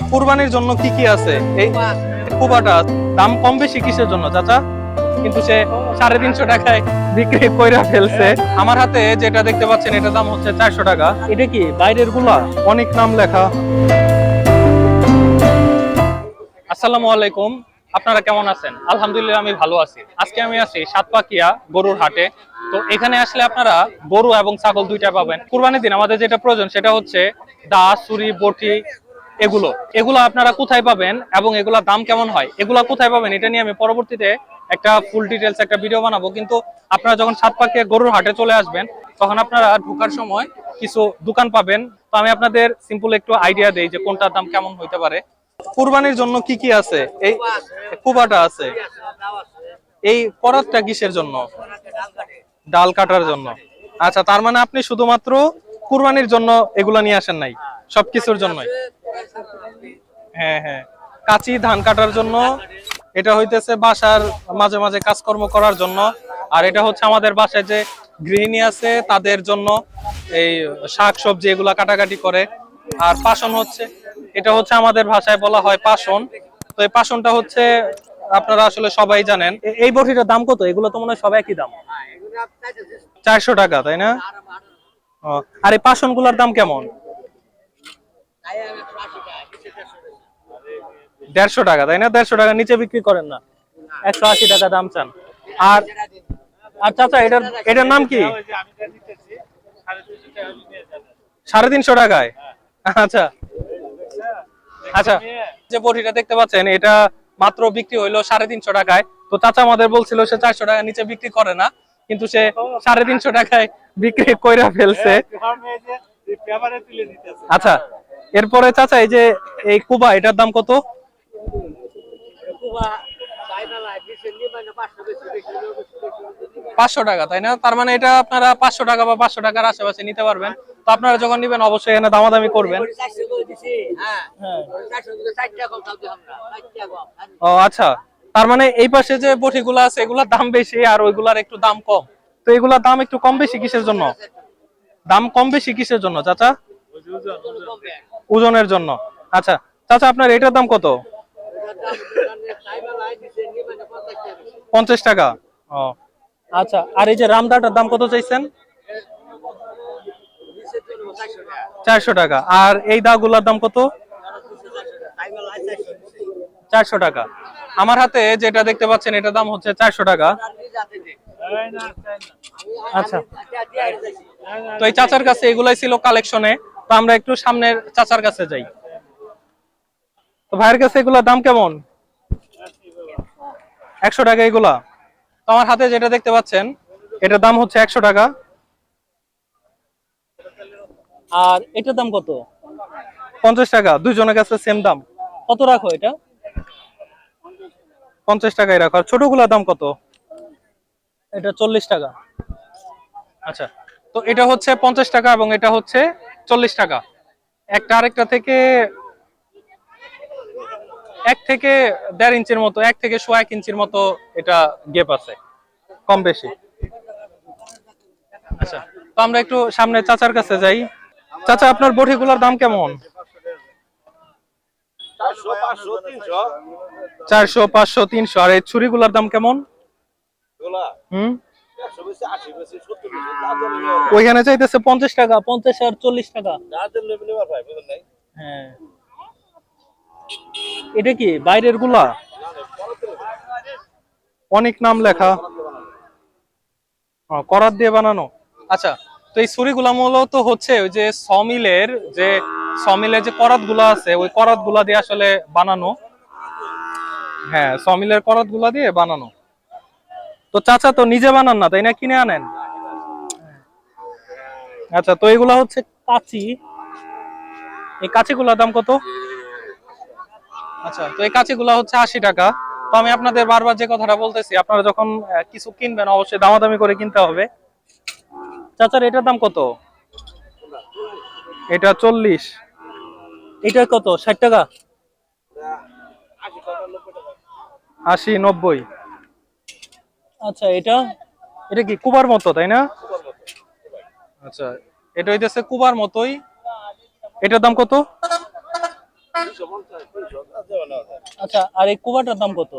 কুরবানির জন্য কি কি আছে? এই কুবাটা দাম কম বেশি কিসের জন্য চাচা? কিন্তু সে সাড়ে তিনশো টাকায় বিক্রি কইরা ফেলছে। আমার হাতে যেটা দেখতে পাচ্ছেন এটার দাম হচ্ছে চারশো টাকা। এটা কি বাইরেরগুলা? অনেক নাম লেখা। আসসালামু আলাইকুম। আপনারা কেমন আছেন? আলহামদুলিল্লাহ আমি ভালো আছি। আজকে আমি আছি সাতপাকিয়া গরুর হাটে। তো এখানে আসলে আপনারা গরু এবং ছাগল দুইটা পাবেন। কুরবানির দিন আমাদের যেটা প্রয়োজন সেটা হচ্ছে দা ছুরি বটি এগুলো। এগুলো আপনারা কোথায় পাবেন এবং এগুলোর দাম কেমন হয়? এগুলো কোথায় পাবেন? এটা নিয়ে আমি পরবর্তীতে একটা ফুল ডিটেলস একটা ভিডিও বানাবো। কিন্তু আপনারা যখন সাতপাকিয়া গরুর হাটে চলে আসবেন, তখন আপনারা ঢোকার সময় কিছু দোকান পাবেন। তো আমি আপনাদের সিম্পল একটু আইডিয়া দেই যে কোনটার দাম কেমন হইতে পারে। কুরবানির জন্য কি কি আছে? এই কুবাটা আছে। এই করাতটা কিসের জন্য? ডাল কাটার জন্য। আচ্ছা তার মানে আপনি শুধুমাত্র কুরবানির জন্য এগুলা নিয়ে আসেন নাই? সবকিছুর জন্যই। হ্যাঁ হ্যাঁ। কাঁচি ধান কাটার জন্য এটা হইতেছে বাসার মাঝে মাঝে কাজকর্ম করার জন্য। আর এটা হচ্ছে আমাদের বাসায় যে গৃহিণী আছে তাদের জন্য এই শাক সবজি এগুলা কাটাকাটি করে। আর পাশন হচ্ছে এটা হচ্ছে আমাদের ভাষায় বলা হয় পাশন তো এই পাশনটা হচ্ছে আপনারা আসলে সবাই জানেন। এই বটিটার দাম কত? এগুলো তো মনে হয় সবাই একই দাম। চারশো টাকা তাই না? ও, আর এই পাশনগুলার দাম কেমন? দেড়শো টাকা তাই না? দেড়শো টাকা নিচে বিক্রি করেন না। একশো আশি টাকা দাম চান। আর আর চাচা এটার এটার নাম কি? সাড়ে তিনশো টাকায়? আচ্ছা। আচ্ছা যে বটিটা দেখতে পাচ্ছেন এটা মাত্র বিক্রি হইল সাড়ে তিনশো টাকায়। তো চাচা আমাদের বলছিল সে চারশো টাকা নিচে বিক্রি করে না কিন্তু সে সাড়ে তিনশো টাকায় বিক্রি কইরা ফেলছে। আচ্ছা এরপরে চাচা এই যে এই কুবা এটার দাম কত? পাঁচশো টাকা তাই না? তার মানে এটা আপনারা পাঁচশো টাকা বা পাঁচশো টাকার আশেপাশে নিতে পারবেন। তো আপনারা যখন নিবেন অবশ্যই এখানে দামাদামি করবেন। ও আচ্ছা। তার মানে এই পাশে যে বটিগুলো আছে এগুলোর দাম বেশি আর ওইগুলার একটু দাম কম। তো এগুলার দাম একটু কম বেশি কিসের জন্য? দাম কম বেশি কিসের জন্য চাচা? ওজনের জন্য। আচ্ছা চাচা, আপনার এটার দাম কত? পঞ্চাশ টাকা। ও আচ্ছা আর এই যে রামদাটার দাম কত চাইছেন? চারশো টাকা। আর এই দাগুলার দাম কত? চারশো টাকা। আমার হাতে যেটা দেখতে পাচ্ছেন, এটার দাম হচ্ছে চারশো টাকা। আচ্ছা। তো এই চাচার কাছে এগুলাই ছিল কালেকশনে তো আমরা একটু সামনের চাচার কাছে যাই। তো ভাইয়ের কাছে এগুলোর দাম কেমন? একশো টাকা এগুলা। তো আমার হাতে যেটা দেখতে পাচ্ছেন এটার দাম হচ্ছে একশো টাকা। আর এটার দাম কত? পঞ্চাশ টাকা দুইজনের কাছে সেম দাম। কত রাখো এটা? পঞ্চাশ টাকায় রাখো। আর ছোটগুলোর দাম কত? এটা চল্লিশ টাকা। আচ্ছা তো এটা হচ্ছে পঞ্চাশ টাকা এবং এটা হচ্ছে চল্লিশ টাকা। একটা আরেকটা থেকে এক থেকে দেড় ইঞ্চির মতো এক থেকে সোয়া এক ইঞ্চির মতো এটা গেপ আছে কম বেশি। আচ্ছা তো আমরা একটু সামনে চাচার কাছে যাই। চাচা আপনার বটিগুলোর দাম কেমন? চারশো পাঁচশো তিনশো। আর এই ছুরিগুলোর দাম কেমন? হুম? ওইখানে চাইতেছে পঞ্চাশ টাকা পঞ্চাশ আর চল্লিশ টাকা। হ্যাঁ। এটা কি বাইরেরগুলা? অনেক নাম লেখা। ও, করাত দিয়ে বানানো। আচ্ছা তো এই ছুরিগুলা মূলত হচ্ছে ওই যে সমিলের যে সমিলের যে করাতগুলা আছে ওই করাতগুলা দিয়ে আসলে বানানো। হ্যাঁ সমিলের করাতগুলা দিয়ে বানানো। তো চাচা তো নিজে বানান না, তাই না? কিনে আনেন? আচ্ছা তো এগুলা হচ্ছে কাচি। এই কাচিগুলোর দাম কত? আচ্ছা তো এই কাচিগুলা হচ্ছে আশি টাকা। তো আমি আপনাদের বারবার যে কথাটা বলতেছি, আপনারা যখন কিছু কিনবেন, অবশ্যই দামাদামি করে কিনতে হবে। চাচার, এটার দাম কত? এটা চল্লিশ। এটা কত? ষাট টাকা? আশি, নব্বই। আচ্ছা এটা? এটা কি কুবার মতো, তাই না? আচ্ছা এটা হইতেছে কুবার মতোই। এটার দাম কত? আচ্ছা আর এই কুবাটার দাম কত?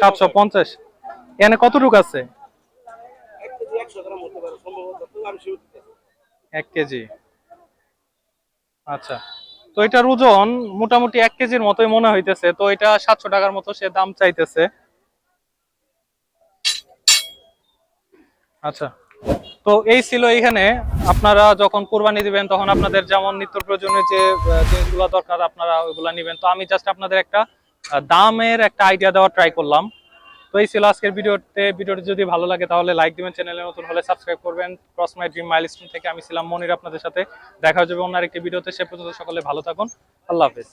সাতশো পঞ্চাশ। এখানে কতটুকু আছে? এক কেজি। আচ্ছা তো এটার ওজন মোটামুটি এক কেজির মতোই মনে হইতেছে, তো এটা সাতশো টাকার মতো সে দাম চাইতেছে। আচ্ছা। তো এই ছিল এখানে আপনারা যখন কোরবানি দিবেন, তখন আপনাদের যেমন নিত্য প্রয়োজনীয় যে জিনিসগুলো দরকার, আপনারা ওইগুলা নিবেন। তো আমি জাস্ট আপনাদের একটা দামের একটা আইডিয়া দেওয়ার ট্রাই করলাম। তো এই ছিল আজকের ভিডিওতে। ভিডিওটি যদি ভালো লাগে, তাহলে লাইক দিবেন চ্যানেলে নতুন হলে সাবস্ক্রাইব করবেন। ক্রস মাই ড্রিম মাইলস্টোন থেকে আমি ছিলাম মনির আপনাদের সাথে। দেখা যাবে অন্য আরেকটি ভিডিওতে। সে পর্যন্ত সকলে ভালো থাকুন। আল্লাহ হাফেজ।